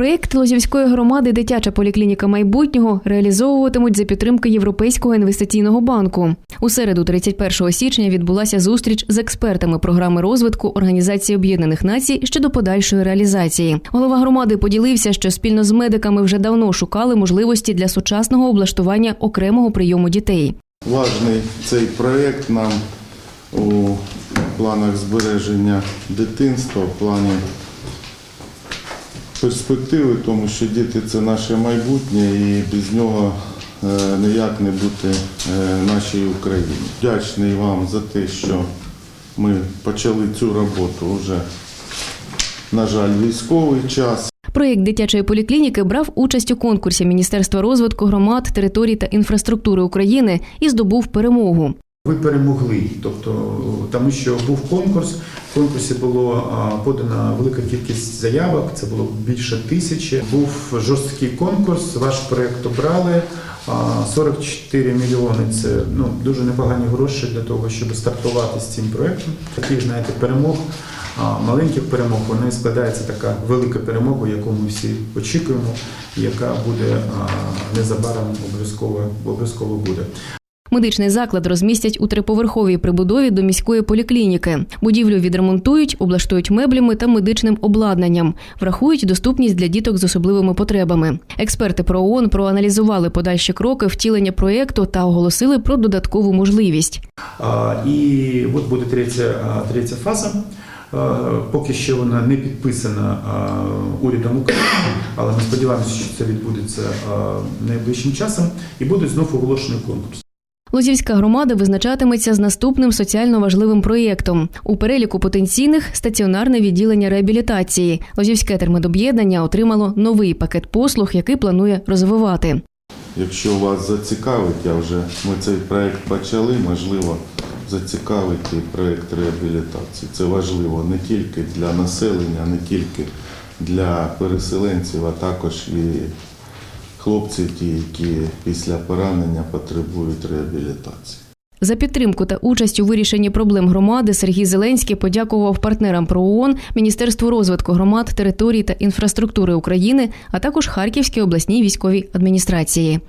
Проєкт Лозівської громади Дитяча поліклініка майбутнього реалізовуватимуть за підтримки Європейського інвестиційного банку. У середу, 31 січня, відбулася зустріч з експертами програми розвитку Організації Об'єднаних Націй щодо подальшої реалізації. Голова громади поділився, що спільно з медиками вже давно шукали можливості для сучасного облаштування окремого прийому дітей. Важний цей проєкт нам у планах збереження дитинства, в плані перспективи, тому що діти це наше майбутнє і без нього е, ніяк не бути е, нашій Україні. Вдячний вам за те, що ми почали цю роботу вже, на жаль, військовий час. Проєкт дитячої поліклініки брав участь у конкурсі Міністерства розвитку громад, територій та інфраструктури України і здобув перемогу. Ви перемогли, тобто тому що був конкурс. В конкурсі було подана велика кількість заявок, це було більше тисячі. Був жорсткий конкурс. Ваш проект обрали. 44 мільйони це ну дуже непогані гроші для того, щоб стартувати з цим проектом. Таких знаєте перемог. Маленьких перемог вони складається така велика перемога, яку ми всі очікуємо, яка буде незабаром обов'язково обов'язково буде. Медичний заклад розмістять у триповерховій прибудові до міської поліклініки. Будівлю відремонтують, облаштують меблями та медичним обладнанням, врахують доступність для діток з особливими потребами. Експерти про ООН проаналізували подальші кроки втілення проєкту та оголосили про додаткову можливість. І от буде третя, третя фаза. Поки що вона не підписана урядом України, але ми сподіваємося, що це відбудеться найближчим часом і буде знов оголошений конкурс. Лозівська громада визначатиметься з наступним соціально важливим проєктом. У переліку потенційних стаціонарне відділення реабілітації. Лозівське термедоб'єднання отримало новий пакет послуг, який планує розвивати. Якщо вас зацікавить, я вже ми цей проект почали, можливо, зацікавить і проект реабілітації. Це важливо не тільки для населення, не тільки для переселенців, а також і хлопці, ті, які після поранення потребують реабілітації. За підтримку та участь у вирішенні проблем громади Сергій Зеленський подякував партнерам про ООН, Міністерству розвитку громад, територій та інфраструктури України, а також Харківській обласній військовій адміністрації.